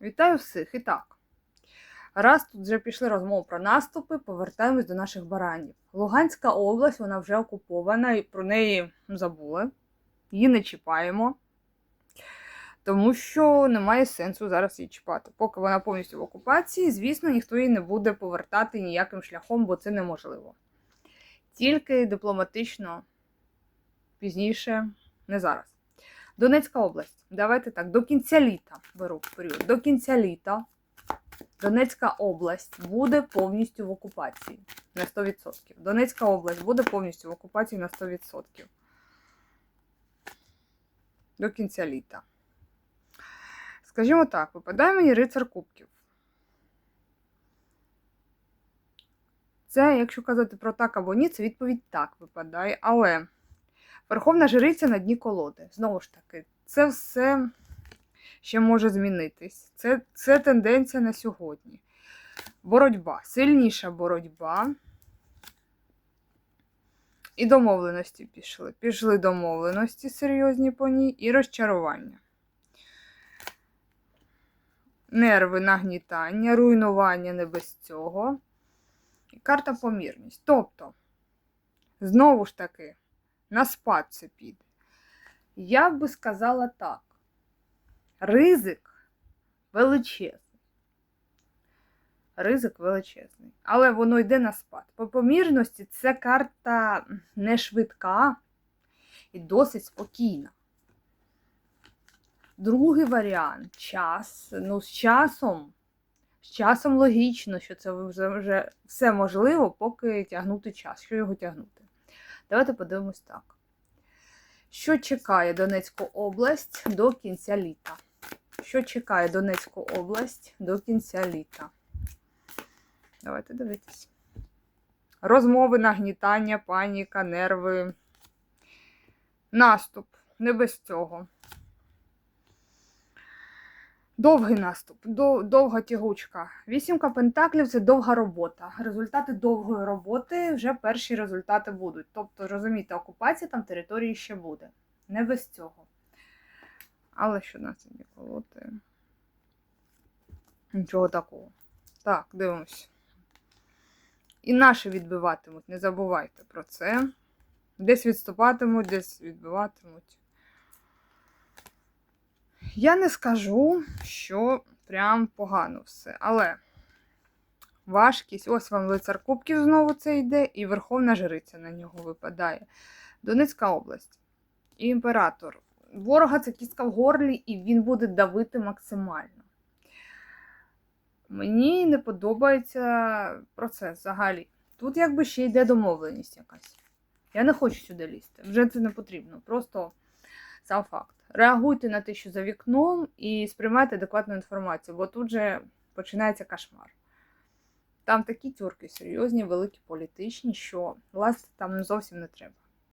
Вітаю всіх! І так. Раз тут вже пішли розмови про наступи, повертаємось до наших баранів. Луганська область, вона вже окупована, і про неї забули. Її не чіпаємо. Тому що немає сенсу зараз її чіпати. Поки вона повністю в окупації, звісно, ніхто її не буде повертати ніяким шляхом, бо це неможливо. Тільки дипломатично пізніше, не зараз. Донецька область. Давайте так, до кінця літа беру період. До кінця літа Донецька область буде повністю в окупації на 100%. Донецька область буде повністю в окупації на 100%. До кінця літа. Скажімо так, випадає мені рицар кубків. Це, якщо казати про так або ні, це відповідь так випадає. Але Верховна жриця на дні колоди. Знову ж таки, це все ще може змінитись. Це, це тенденція на сьогодні. Боротьба, сильніша боротьба. І домовленості пішли. Пішли домовленості серйозні по ній і розчарування. Нерви нагнітання, руйнування не без цього. І карта помірність. Тобто, знову ж таки, на спад це піде. Я би сказала так: ризик величезний. Ризик величезний. Але воно йде на спад. По помірності це карта не швидка і досить спокійна. Другий варіант час. Ну, з часом. З часом логічно, що це вже все можливо, поки тягнути час. Що його тягнути? Давайте подивимось так. Що чекає Донецьку область до кінця літа? Що чекає Донецьку область до кінця літа? Давайте дивитись. Розмови, нагнітання, паніка, нерви. Наступ. Не без цього. Довгий наступ, довга тягучка. Вісімка пентаклів це довга робота. Результати довгої роботи вже перші результати будуть. Тобто, розумієте, окупація там території ще буде. Не без цього. Але що на це колоти? Нічого такого. Так, дивимось. І наші відбиватимуть, не забувайте про це. Десь відступатимуть, десь відбиватимуть. Я не скажу, що прям погано все. Але важкість, ось вам лицар Кубків знову це йде, і Верховна Жриця на нього випадає. Донецька область. І імператор. Ворога це кістка в горлі, і він буде давити максимально. Мені не подобається процес взагалі. Тут якби ще йде домовленість якась. Я не хочу сюди лізти. Вже це не потрібно. Просто сам факт. Реагуйте на те, що за вікном, і сприймайте адекватну інформацію, бо тут же починається кошмар. Там такі тюрки серйозні, великі політичні, що власне там зовсім не треба.